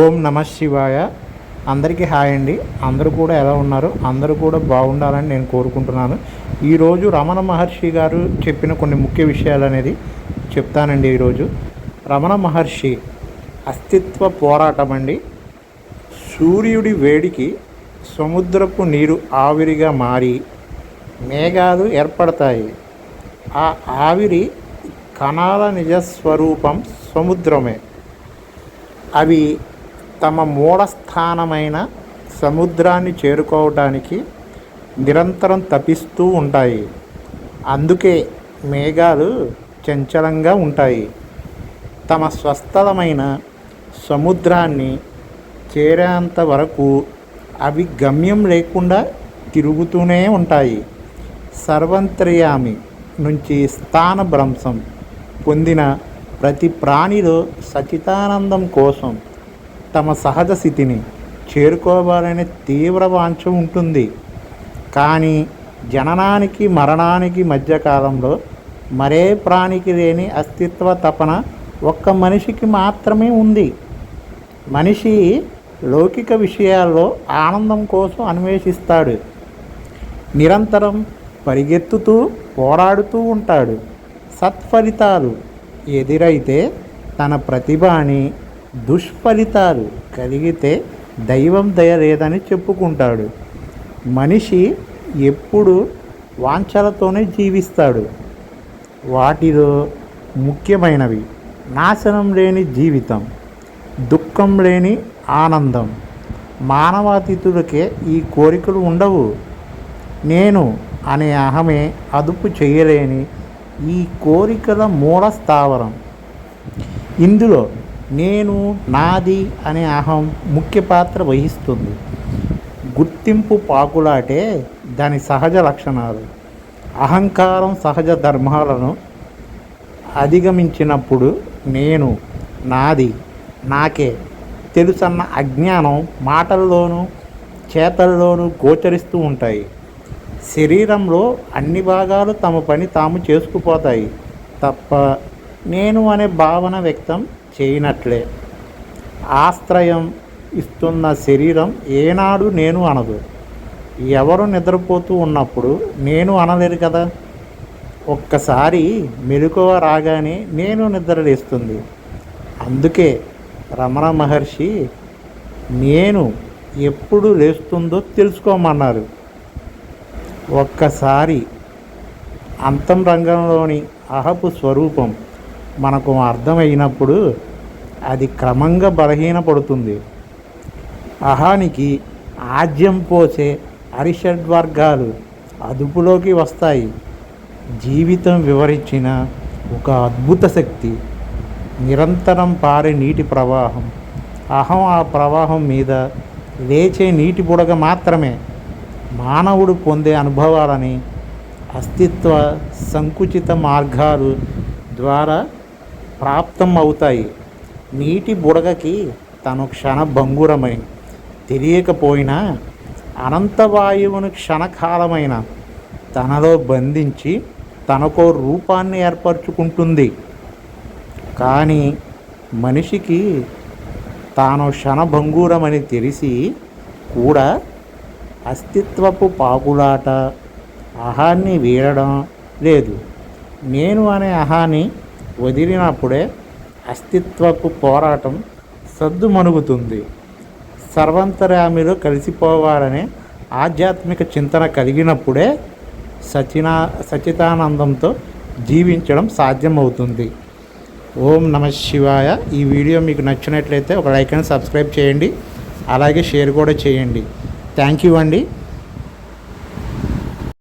ఓం నమ శివాయ. అందరికీ హాయ్ అండి. అందరూ కూడా ఎలా ఉన్నారు? అందరూ కూడా బాగుండాలని నేను కోరుకుంటున్నాను. ఈరోజు రమణ మహర్షి గారు చెప్పిన కొన్ని ముఖ్య విషయాలు అనేది చెప్తానండి ఈరోజు. రమణ మహర్షి అస్తిత్వ పోరాటం అండి. సూర్యుడి వేడికి సముద్రపు నీరు ఆవిరిగా మారి మేఘాలు ఏర్పడతాయి. ఆ ఆవిరి కణాల నిజస్వరూపం సముద్రమే. అవి తమ మూలస్థానమైన సముద్రాన్ని చేరుకోవడానికి నిరంతరం తపిస్తూ ఉంటాయి. అందుకే మేఘాలు చంచలంగా ఉంటాయి. తమ స్వస్థలమైన సముద్రాన్ని చేరేంత వరకు అవి గమ్యం లేకుండా తిరుగుతూనే ఉంటాయి. సర్వంత్రయామి నుంచి స్థానభ్రంశం పొందిన ప్రతి ప్రాణిలో సచితానందం కోసం తమ సహజ స్థితిని చేరుకోవాలనే తీవ్ర వాంఛ ఉంటుంది. కానీ జననానికి మరణానికి మధ్య కాలంలో మరే ప్రాణికి లేని అస్తిత్వ తపన ఒక్క మనిషికి మాత్రమే ఉంది. మనిషి లౌకిక విషయాల్లో ఆనందం కోసం అన్వేషిస్తాడు. నిరంతరం పరిగెత్తుతూ పోరాడుతూ ఉంటాడు. సత్ఫలితాలు ఎదురైతే తన ప్రతిభాని దుష్ఫలితాలు కలిగితే దైవం దయ లేదని చెప్పుకుంటాడు. మనిషి ఎప్పుడు వాంఛలతోనే జీవిస్తాడు. వాటిలో ముఖ్యమైనవి నాశనం లేని జీవితం దుఃఖం లేని ఆనందం. మానవాతీతులకే ఈ కోరికలు ఉండవు. నేను అనే అహమే అదుపు చేయలేని ఈ కోరికల మూల స్థావరం. ఇందులో నేను నాది అనే అహం ముఖ్య పాత్ర వహిస్తుంది. గుర్తింపు పాకులాటే దాని సహజ లక్షణాలు. అహంకారం సహజ ధర్మాలను అధిగమించినప్పుడు నేను నాది నాకే తెలుసన్న అజ్ఞానం మాటల్లోనూ చేతల్లోనూ గోచరిస్తూ ఉంటాయి. శరీరంలో అన్ని భాగాలు తమ పని తాము చేసుకుపోతాయి తప్ప నేను అనే భావన వ్యక్తం చేయనట్లే. ఆశ్రయం ఇస్తున్న శరీరం ఏనాడు నేను అనదు. ఎవరు నిద్రపోతూ ఉన్నప్పుడు నేను అనలేరు కదా? ఒక్కసారి మెలకువ రాగానే నేను నిద్రలేస్తుంది అందుకే రమణ మహర్షి నేను ఎప్పుడు లేస్తుందో తెలుసుకోమన్నారు. ఒక్కసారి అంతం రంగంలోని అహపు స్వరూపం మనకు అర్థమైనప్పుడు అది క్రమంగా బలహీనపడుతుంది. అహానికి ఆజ్యం పోసే అరిషడ్వర్గాలు అదుపులోకి వస్తాయి. జీవితం వివరించిన ఒక అద్భుత శక్తి నిరంతరం పారే నీటి ప్రవాహం. అహం ఆ ప్రవాహం మీద లేచే నీటి బుడగ మాత్రమే మానవుడు పొందే అనుభవాలని అస్తిత్వ సంకుచిత మార్గాలు ద్వారా ప్రాప్తం అవుతాయి నీటి బుడగకి తను క్షణభంగురమై తెలియకపోయినా అనంతవాయువును క్షణకాలమైన తనలో బంధించి తనకో రూపాన్ని ఏర్పరచుకుంటుంది. కానీ మనిషికి తాను క్షణభంగూరమని తెలిసి కూడా అస్తిత్వపు పాకులాట అహాన్ని వీడడం లేదు. నేను అనే అహాన్ని వదిలినప్పుడే అస్తిత్వపు పోరాటం సద్దుమణుగుతుంది. సర్వంతరామిలో కలిసిపోవాలనే ఆధ్యాత్మిక చింతన కలిగినప్పుడే సచినా సచితానందంతో జీవించడం సాధ్యమవుతుంది. ఓం నమ శివాయ. ఈ వీడియో మీకు నచ్చినట్లయితే ఒక లైక్ అండ్ సబ్స్క్రైబ్ చేయండి. అలాగే షేర్ కూడా చేయండి. థ్యాంక్ యూ అండి.